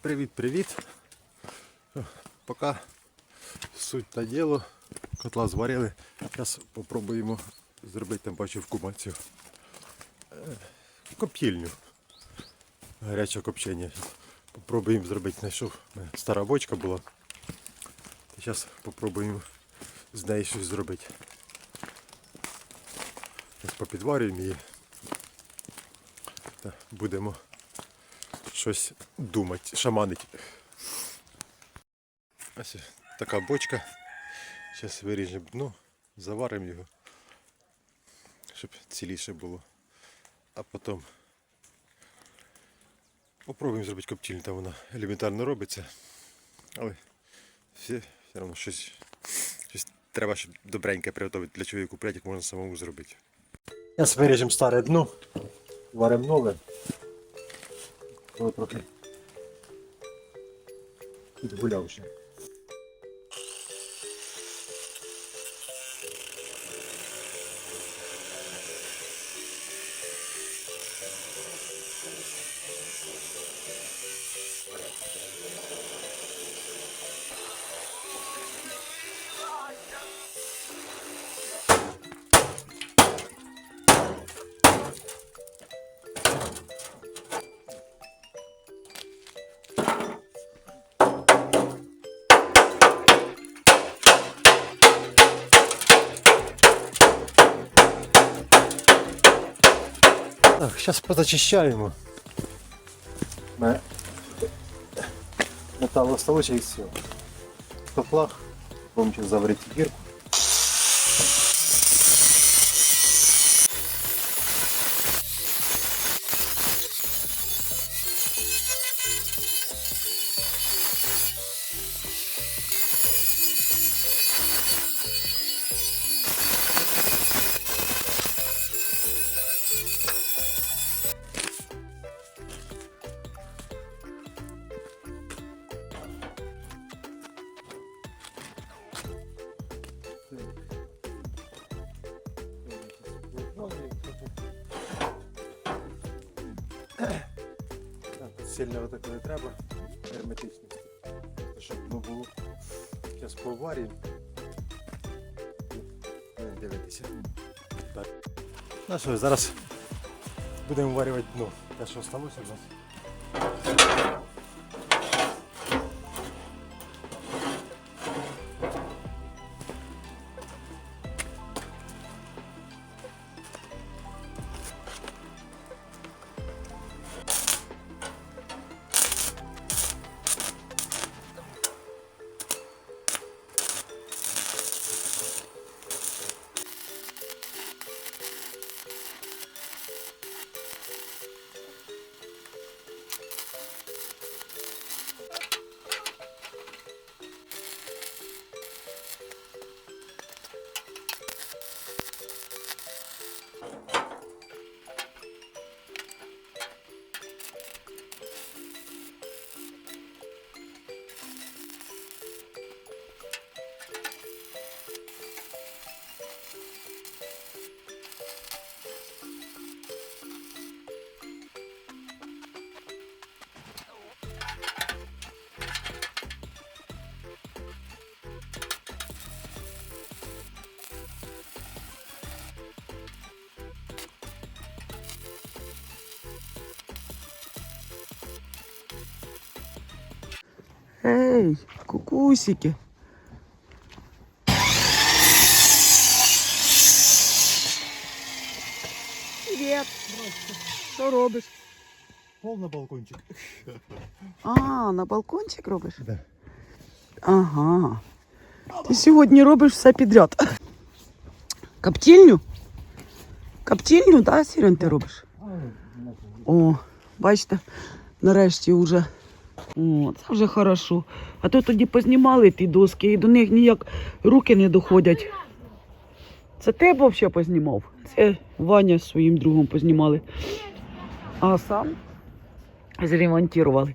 Привіт-привіт. Поки суть на діло. Котла зварили. Зараз спробуємо зробити там бачу кумацію. Е, Коптільню. Гаряче копчення. Попробуємо зробити. Знайшов. Стара бочка була. Зараз спробуємо з неї щось зробити. Зараз попідварюємо її. Та будемо щось думати, шаманить. Ось така бочка. Зараз виріжемо дно, заваримо його, щоб ціліше було. А потім попробуємо зробити коптильню, там вона елементарно робиться. Але все, все одно щось, щось треба, щоб добреньке приготувати для її купляти, як можна самому зробити. Зараз виріжемо старе дно, варимо нове. Воно трохи підгулявши. Так, зараз позачищаємо. На металоставочок і все. В будемо зараз заварити Ну що, зараз будемо варювати дно. Те, що залишилося в нас. Эй, кукусики. Привет. Що робиш? Пол на балкончик. А, на балкончик робиш? Да. Ага. Ти сьогодні робиш все підряд. Коптильню? Коптильню, так, да, Сірен, ти робиш? О, бачите, нарешті вже. О, це вже хорошо. А то тоді познімали ті доски і до них ніяк руки не доходять. Це ти взагалі познімав? Це Ваня з своїм другом познімали. А сам зремонтували.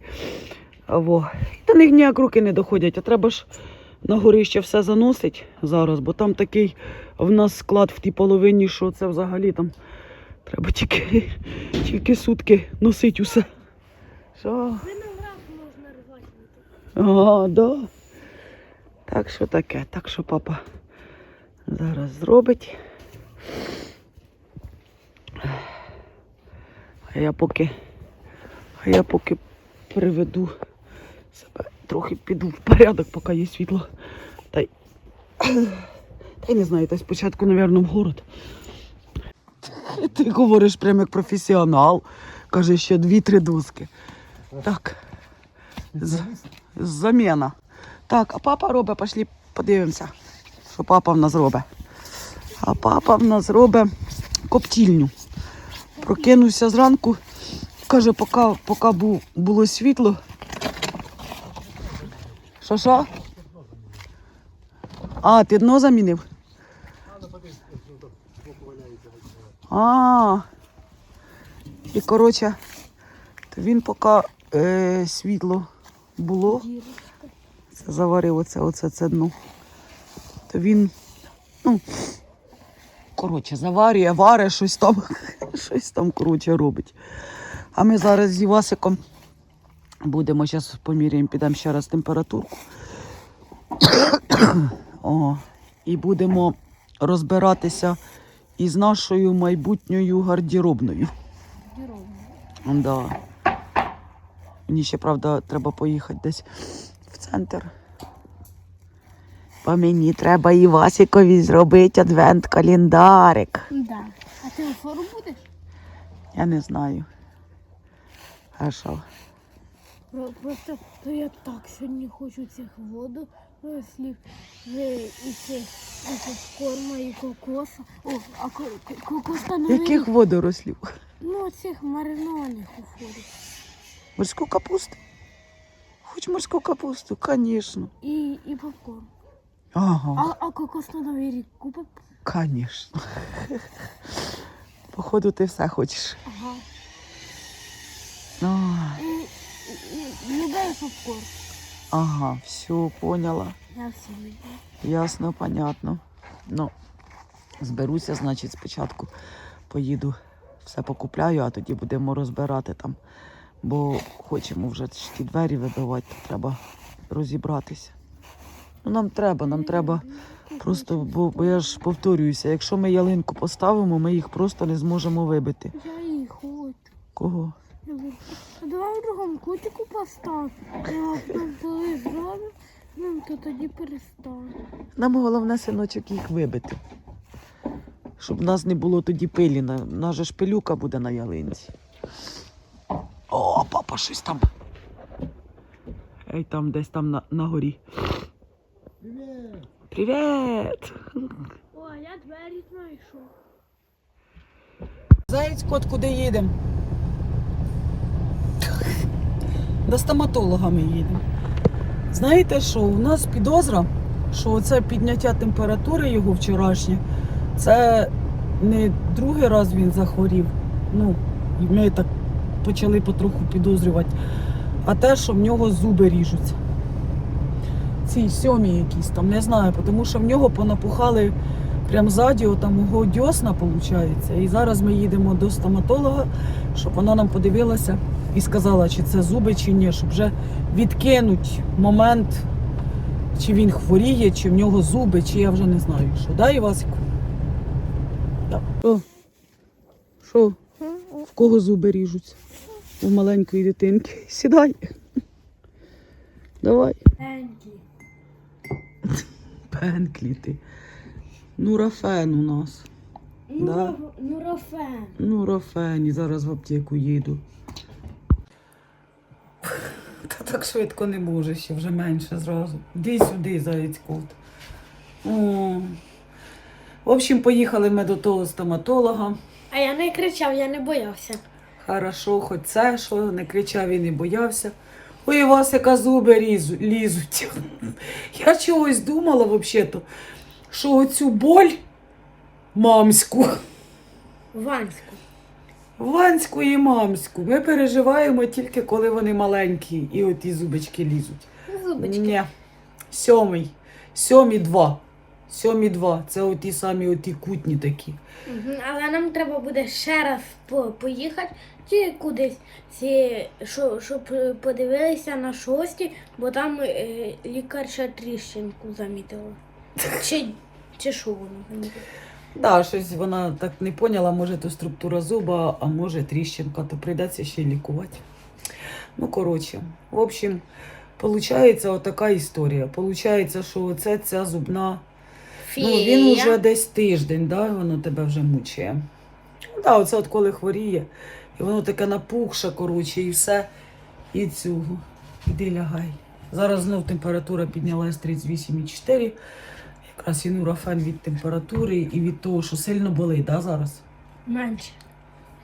Во. До них ніяк руки не доходять, а треба ж на горище все заносить зараз, бо там такий в нас склад в тій половині, що це взагалі там треба тільки, тільки сутки носити усе. Що? А, да. Так що таке, так що папа зараз зробить. А я поки, а я поки приведу себе, трохи піду в порядок, поки є світло. Та й, та й не знаю, та спочатку, мабуть, в город. Ти говориш прямо як професіонал. Каже, ще дві-три доски. Так. З, заміна. Так, а папа робить, пошли подивимося, що папа в нас робить. А папа в нас робить коптільню. Прокинувся зранку, каже, поки, поки бу- було світло. Що що? А, ти дно замінив? А. І коротше, він поки е, світло було, це заварив оце, оце це дно. То він, ну, коротше, заварює, варить щось там, щось там, коротше, робить. А ми зараз з Івасиком будемо, зараз поміряємо, підемо ще раз температурку. О, і будемо розбиратися із нашою майбутньою гардеробною. Да. Мені ще, правда, треба поїхати десь в центр. Бо мені треба Івасикові зробити адвент-календарик. Да. А ти у фору будеш? Я не знаю. А що? Про- Просто то я так сьогодні хочу цих водорослів вже і цих, і цих корма, і кокоса. О, а ко- ко- Яких водорослів? Ну, цих маринованих у форі. Морську капусту? Хоч морську капусту, звісно. І, і попкорн. Ага, А, а кокос на новий рік купив? звісно. Походу, ти все хочеш. Ага. А, І, і, і, любий попкорн. ага, все, поняла. Я всі люблю. Ясно, понятно. Ну, зберуся, значить, спочатку поїду, все покупляю, а тоді будемо розбирати там. Бо хочемо вже ті двері вибивати, то треба розібратися. Ну, нам треба, нам треба просто, бо, бо я ж повторююся, якщо ми ялинку поставимо, ми їх просто не зможемо вибити. Я її хочу. Кого? А давай в другому кутику постав. А коли зробимо, ну, то тоді перестав. Нам головне, синочок, їх вибити. Щоб в нас не було тоді пилі. В нас же ж пилюка буде на ялинці. О, щось там. Ей, там десь там на, на горі. Привіт! О, я двері знайшов. Заєць кот, куди їдемо? До стоматолога ми їдемо. Знаєте що, у нас підозра, що оце підняття температури його вчорашнє, це не другий раз він захворів. Ну, ми так почали потроху підозрювати. А те, що в нього зуби ріжуться. Ці сьомі якісь там, не знаю, тому що в нього понапухали прям ззаді, там його дьосна виходить. І зараз ми їдемо до стоматолога, щоб вона нам подивилася і сказала, чи це зуби, чи ні, щоб вже відкинуть момент, чи він хворіє, чи в нього зуби, чи я вже не знаю, що. Да, Івасику? Да. Що? Що? В кого зуби ріжуться? У маленької дитинки. Сідай. Давай. Енкі. Пенклі ти. Нурофен у нас. Да. Нурофен. Нурофен. І зараз в аптеку їду. Та так швидко не може, ще вже менше зразу. Іди сюди, заєць кот. О. В общем, поїхали ми до того стоматолога. А я не кричав, я не боявся. Хорошо, хоч це, що не кричав і не боявся. Ой, у вас яка зуби різу, лізуть. Я чогось думала, взагалі-то, що оцю боль мамську, Ванську. ванську і мамську, ми переживаємо тільки коли вони маленькі і оті зубочки лізуть. Зубочки. Ні. Сьомий. Сьомий два. Сьомі два. Це оті самі оті кутні такі. Мгм, Але нам треба буде ще раз по- поїхати чи кудись, ці- що- щоб е, подивилися на шості, бо там е, лікарша тріщинку замітила. Чи, чи що вона замітила? Да, щось вона так не поняла, може то структура зуба, а може тріщинка, то прийдеться ще й лікувати. Ну, коротше, в общем, получається отака історія. Получається, що це ця зубна. Ну, він уже десь тиждень, да, воно тебе вже мучає. Ну, да, оце от коли хворіє, і воно таке напухше, коротше, і все. І цього. Іди лягай. Зараз знов температура піднялась 38,4. Якраз і нурофен від температури і від того, що сильно болить, да, зараз? Менше.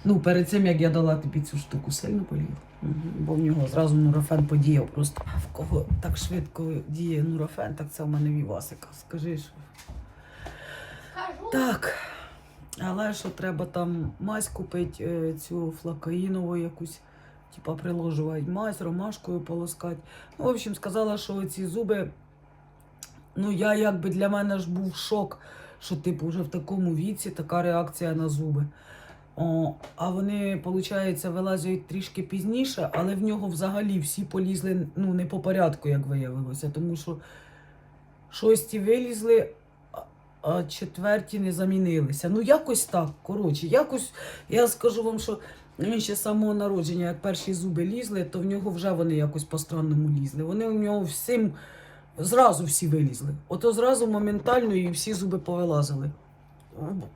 Ну, перед цим, як я дала тобі цю штуку, сильно болів. Угу. Бо в нього зразу нурофен подіяв. Просто в кого так швидко діє нурофен, так це в мене Вівасика. Скажи, що. Так. Але що треба там мазь купити, е, цю флакаїнову якусь, типа приложувати мазь, ромашкою полоскати. Ну, в общем, сказала, що ці зуби, ну я якби для мене ж був шок, що типу вже в такому віці така реакція на зуби. О, а вони, виходить, вилазять трішки пізніше, але в нього взагалі всі полізли ну, не по порядку, як виявилося, тому що шості вилізли, а- четверті не замінилися. Ну, якось так. Коротше, якось я скажу вам, що він ще з самого народження, як перші зуби лізли, то в нього вже вони якось по-странному лізли. Вони у нього всім зразу всі вилізли. Ото зразу моментально і всі зуби повилазили.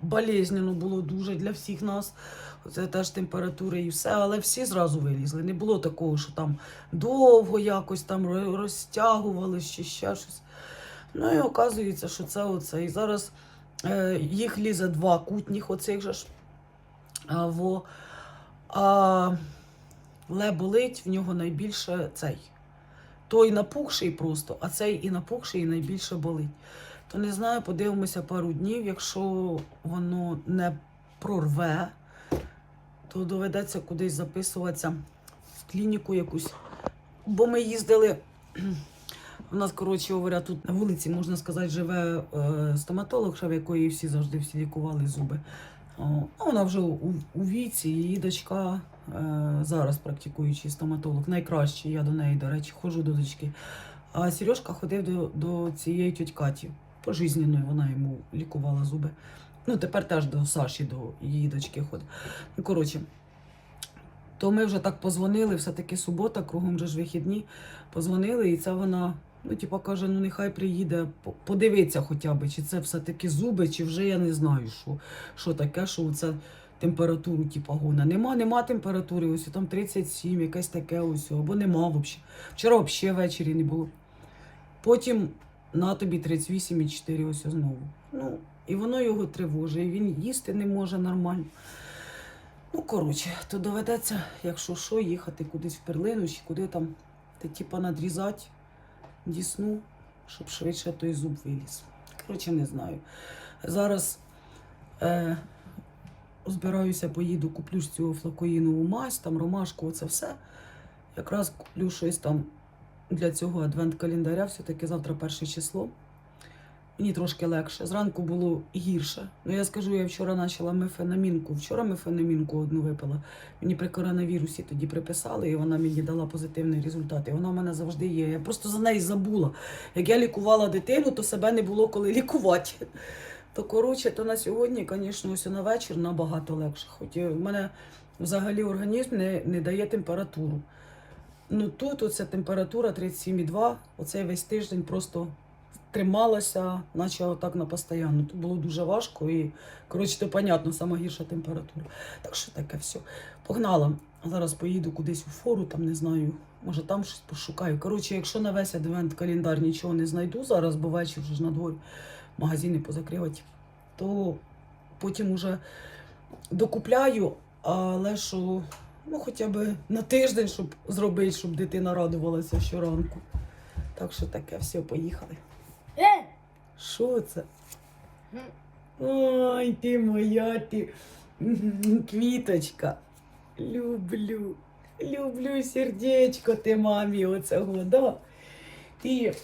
Болезненно було дуже для всіх нас. Це теж температура і все, але всі зразу вилізли. Не було такого, що там довго якось там ро- розтягували чи ще щось. Ну і оказується, що це оце. І зараз е, їх лізе два кутніх оцих же ж. А, во, а ле болить, в нього найбільше цей. Той напухший просто, а цей і напухший, і найбільше болить. То не знаю, подивимося пару днів. Якщо воно не прорве, то доведеться кудись записуватися в клініку якусь. Бо ми їздили. У нас, коротше говоря, тут на вулиці, можна сказати, живе е, стоматолог, в якої всі завжди всі лікували зуби. О, вона вже у, у віці, її дочка е, зараз практикуючий стоматолог, найкращий. Я до неї, до речі, ходжу до дочки. А Сережка ходив до, до цієї тьоть Каті. Пожизненної вона йому лікувала зуби. Ну, тепер теж до Саші, до її дочки ходить. Ну, коротше, то ми вже так позвонили, все-таки субота, кругом же ж вихідні. Позвонили, і це вона, ну, типу, каже, ну нехай приїде, подивиться хоча б, чи це все-таки зуби, чи вже я не знаю, що, що таке, що це температуру, типу, гона. Нема, нема температури, ось там 37, якесь таке ось, або нема взагалі. Вчора взагалі ввечері не було. Потім на тобі 38,4 ось знову. Ну, і воно його тривожить, і він їсти не може нормально. Ну, коротше, то доведеться, якщо що, їхати кудись в перлину чи куди там, та типа надрізати дісну, щоб швидше той зуб виліз. Коротше, не знаю. Зараз е, збираюся, поїду, куплю ж цю флакоїнову мазь, там ромашку, оце все. Якраз куплю щось там для цього адвент-календаря, все-таки завтра перше число. Мені трошки легше. Зранку було гірше. Ну я скажу, я вчора почала мефенамінку. Вчора мефенамінку одну випила. Мені при коронавірусі тоді приписали, і вона мені дала позитивний результат. І вона в мене завжди є. Я просто за неї забула. Як я лікувала дитину, то себе не було коли лікувати. То коротше, то на сьогодні, звісно, ось на вечір набагато легше. Хоч в мене взагалі організм не, не дає температуру. Ну тут оця температура 37,2, оцей весь тиждень просто трималася, наче отак на постійно. Тут було дуже важко і, коротше, то понятно, сама гірша температура. Так що таке все. Погнала. Зараз поїду кудись у фору, там не знаю, може там щось пошукаю. Коротше, якщо на весь адвент календар нічого не знайду зараз, бо вечір вже ж на дворі магазини позакривати, то потім уже докупляю, але що ну, хоча б на тиждень, щоб зробити, щоб дитина радувалася щоранку. Так що таке, все, поїхали. Е! Що це? Ой, ти моя ти квіточка. Люблю. Люблю сердечко ти мамі оцього, да? Ти,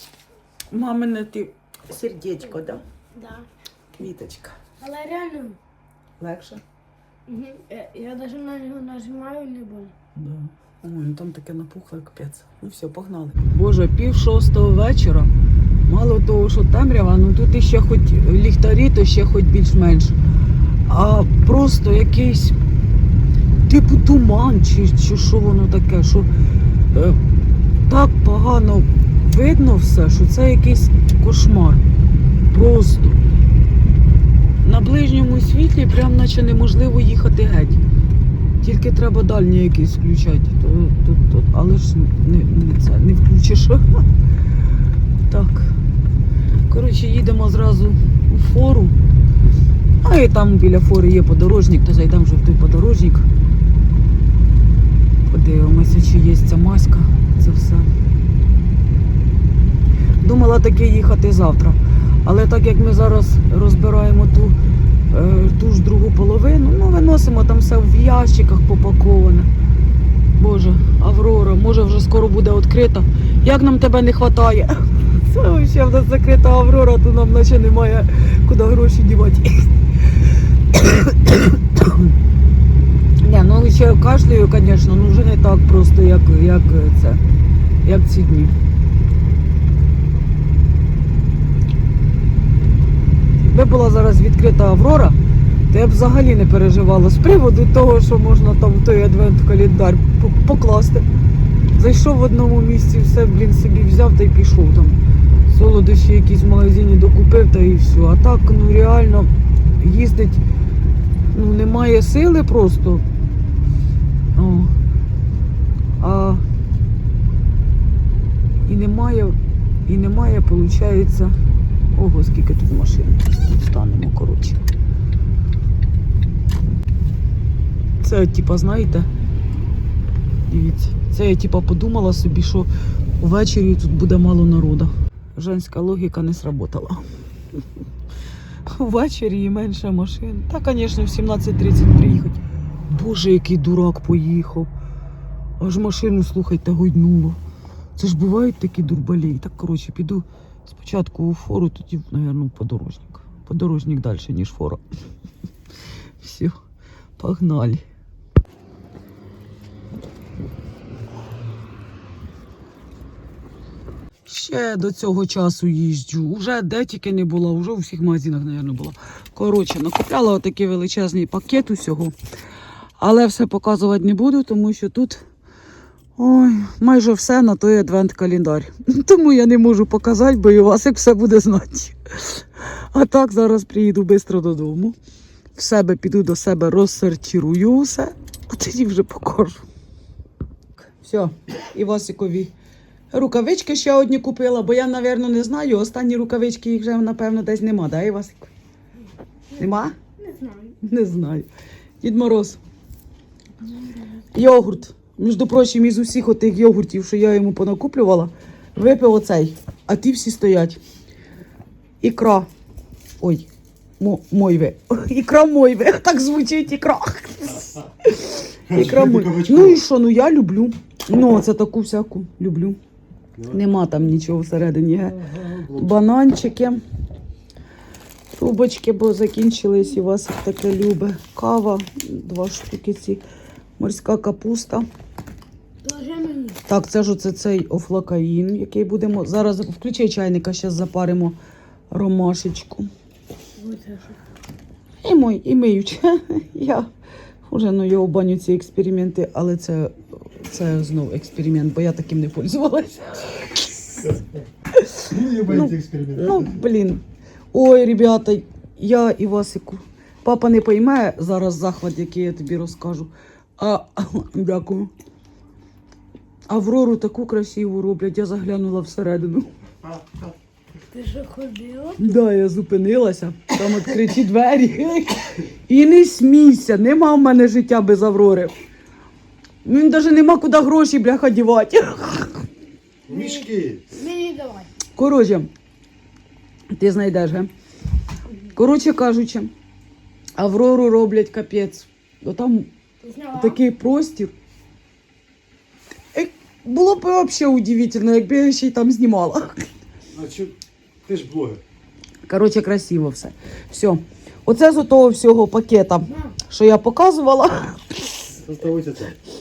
мамине ти сердечко, да? Да. Квіточка. Але реально, Легше? мгм, я, я навіть на нього нажимаю не буду. Да. Ой, ну там таке напухло, капець. Ну все, погнали. Боже, пів шостого вечора. Мало того, що темрява, ну тут іще хоч ліхтарі, то ще хоч більш-менш. А просто якийсь типу туман, чи, чи що воно таке, що е, так погано видно все, що це якийсь кошмар. Просто. На ближньому світлі прям наче неможливо їхати геть. Тільки треба дальні якісь включати. То, то, то, але ж не, не це не включиш. Так. Коротше, їдемо зразу у фору. А і там біля фори є подорожник, то зайдемо вже в той подорожник. Подивимося, чи є ця маська. Це все. Думала таки їхати завтра. Але так як ми зараз розбираємо ту е, ту ж другу половину. Ну, виносимо там все в ящиках попаковане. Боже, Аврора, може вже скоро буде відкрита. Як нам тебе не вистачає? Ще в нас закрита Аврора, то нам наче немає куди гроші дівати. Не, ну ще кашляю, звісно, ну вже не так просто, як, як це, як ці дні. Якби була зараз відкрита Аврора, то я б взагалі не переживала з приводу того, що можна там той адвент-календар по- покласти. Зайшов в одному місці, все, блін, собі взяв та й пішов там. Солодощі якісь в магазині докупив та і все. А так, ну реально, їздить, ну, немає сили просто. О. А і немає, і немає, виходить. Ого, скільки тут машин. Станемо, коротше. Це, типа, знаєте, дивіться, це я типа подумала собі, що увечері тут буде мало народу. Женська логіка не сработала. Увечері і менше машин. Та, звісно, в 17.30 приїхати. Боже, який дурак поїхав. Аж машину, слухайте, гойднуло. Це ж бувають такі дурбалі. Так, коротше, піду спочатку у фору, тоді, мабуть, подорожник. Подорожник далі, ніж фора. Все, погнали. Ще до цього часу їжджу. Уже де тільки не була, вже у всіх магазинах, мабуть, була. Коротше, накупляла отакий величезний пакет усього. Але все показувати не буду, тому що тут ой, майже все на той адвент-календар. Тому я не можу показати, бо Івасик все буде знати. А так зараз приїду швидко додому. В себе піду до себе, розсортирую все, а тоді вже покажу. Все, Івасикові рукавички ще одні купила, бо я, напевно, не знаю. Останні рукавички їх вже, напевно, десь нема, да, Івасик? Нема? Не знаю. Не знаю. Дід Мороз. Йогурт. Між прочим, із усіх отих йогуртів, що я йому понакуплювала, випив оцей. А ті всі стоять. Ікра. Ой, мо, мойве. Ікра мойве. Так звучить ікра. Ікра мойве. Ну і що, ну я люблю. Ну, це таку всяку люблю. Нема там нічого всередині. Бананчики. Трубочки, бо закінчились, і вас таке любе. Кава, два штуки ці, морська капуста. Так, це ж оце цей офлакаїн, який будемо. Зараз включай чайника, зараз запаримо ромашечку. І мой, і миють. Я вже ну, я в баню ці експерименти, але це, це знов експеримент, бо я таким не пользувалася. Ну, Ну, блін. Ой, ребята, я і Васику. Папа не пойме зараз захват, який я тобі розкажу. А, дякую. Аврору таку красиву роблять, я заглянула всередину. Ти що ходила? Да, я зупинилася, там відкриті двері. І не смійся, нема в мене життя без Аврори. Він навіть нема куди гроші, бляха, дівати. Мішки. Мені давай. Коротше, ти знайдеш, ге? Коротше кажучи, Аврору роблять капець. Бо там Ти зняла? такий простір. Е, Було б взагалі удивительно, якби я ще й там знімала. А що ти ж блогер? Коротше, красиво все. Все. Оце з того всього пакета, що я показувала,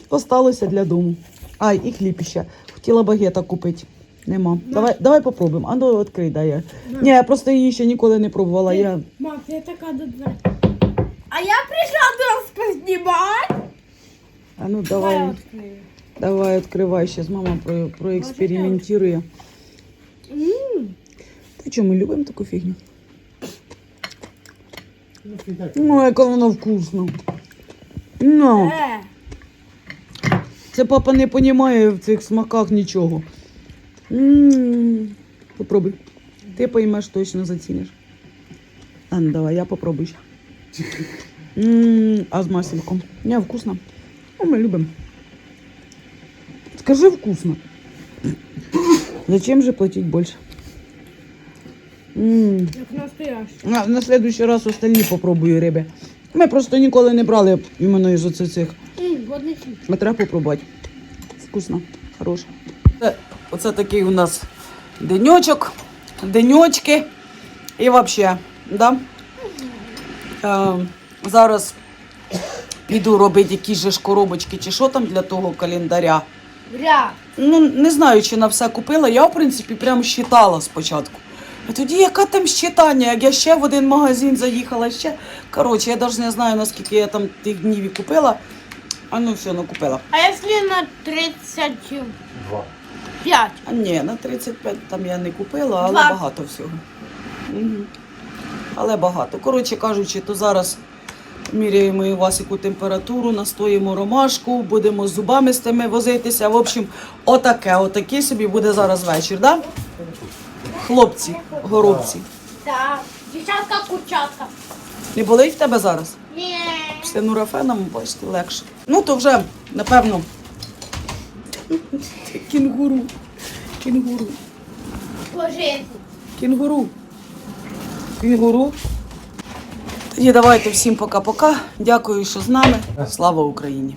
Осталося для дому. А, і хліб ще. Хотіла багета купити. Нема. Давай, давай попробуємо. А ну відкрий, дай я. Ні, я просто її ще ніколи не пробувала. Я... Макс, я така до. А я прийшла до вас познімати. А ну давай, відкрию. давай відкривай. Зараз мама про, проекспериментує. Ти що, ми любимо таку фігню? Ну, яке воно вкусно. Ну, Е, це папа не розуміє в цих смаках нічого. М, Попробуй. Ти поймеш, точно заціниш. А ну давай, я попробую ще. М, А з масликом. Не, вкусно. Ну, ми любимо. Скажи вкусно. Зачем же платить больше? М. як настоящий. На, на следующий раз остальні попробую риби. Ми просто ніколи не брали іменно із оцих цих. М, Водний сік. А треба попробувати. Вкусно, хороше. Це, оце такий у нас денечок, денечки. І взагалі, да? е, зараз піду робити якісь же ж коробочки чи що там для того календаря. Ну, не знаю, чи на все купила. Я, в принципі, прям считала спочатку. А тоді яка там щитання, як я ще в один магазин заїхала, ще. Коротше, я навіть не знаю, наскільки я там тих днів і купила. А ну все, накупила. А якщо на 35? А ні, на 35 там я не купила, але Два. багато всього. Угу. Але багато. Коротше кажучи, то зараз міряємо і Васику температуру, настоїмо ромашку, будемо з зубами з тими возитися. В общем, отаке, отакий собі буде зараз вечір, да? Хлопці, горобці. Так. Дівчатка курчатка. Не болить в тебе зараз? Ні. Після нурофеном, бачите, легше. Ну, то вже, напевно. Кінгуру. Кінгуру. По. Кінгуру. Кінгуру. Тоді давайте всім пока-пока. Дякую, що з нами. Слава Україні!